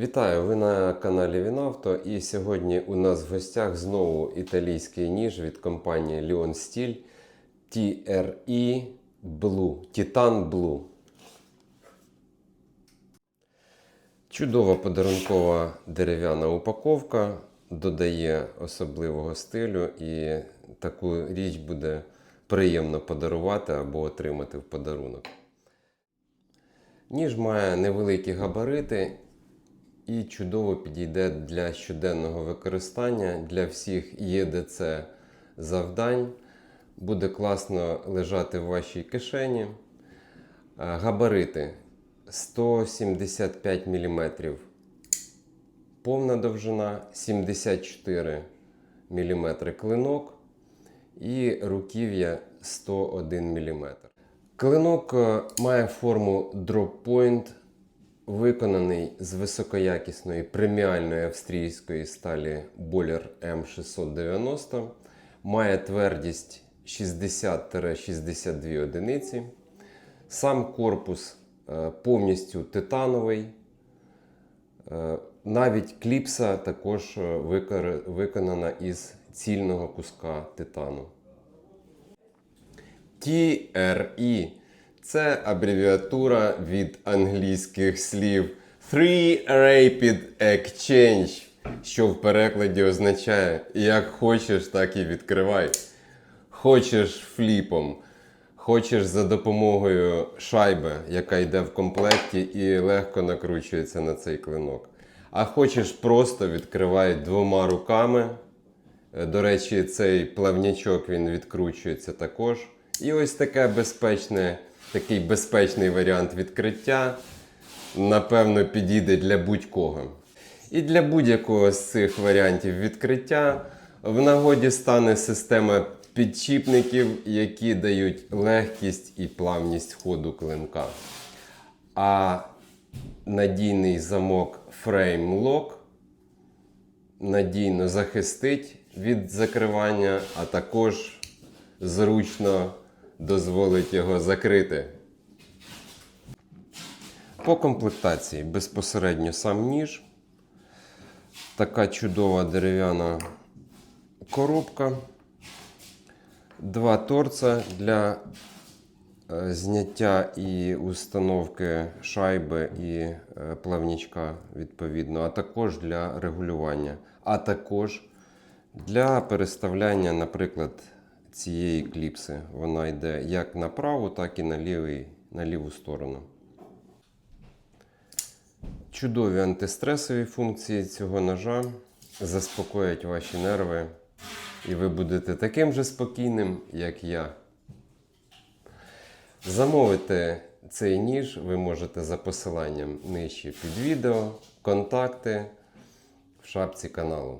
Вітаю! Ви на каналі Вінавто. І сьогодні у нас в гостях знову італійський ніж від компанії Leon Steel TRE Blue. Titan Blue. Чудова подарункова дерев'яна упаковка додає особливого стилю, і таку річ буде приємно подарувати або отримати в подарунок. Ніж має невеликі габарити і чудово підійде для щоденного використання для всіх ЄДЦ завдань. Буде класно лежати в вашій кишені. Габарити 175 мм. Повна довжина 74 мм клинок і руків'я 101 мм. Клинок е, має форму drop point, виконаний з високоякісної преміальної австрійської сталі Boller M690. Має твердість 60-62 одиниці. Сам корпус е, повністю титановий. Е, Навіть кліпса також е, виконана із цільного куска титану. TRE це абревіатура від англійських слів Three Rapid Exchange, що в перекладі означає як хочеш, так і відкривай. Хочеш фліпом, хочеш за допомогою шайби, яка йде в комплекті і легко накручується на цей клинок. А хочеш просто відкривай двома руками. До речі, цей плавнячок він відкручується також. І ось таке безпечне, такий безпечний варіант відкриття, напевно, підійде для будь-кого. І для будь-якого з цих варіантів відкриття в нагоді стане система підчіпників, які дають легкість і плавність ходу клинка. А надійний замок Frame Lock надійно захистить від закривання, а також зручно дозволить його закрити. По комплектації безпосередньо сам ніж. Така чудова дерев'яна коробка. Два торца для е, зняття і установки шайби і е, плавнічка, відповідно, а також для регулювання, а також для переставляння, наприклад, цієї кліпси. Вона йде як на праву, так і на, лівий, на ліву сторону. Чудові антистресові функції цього ножа заспокоять ваші нерви, і ви будете таким же спокійним, як я. Замовити цей ніж ви можете за посиланням нижче під відео, контакти в шапці каналу.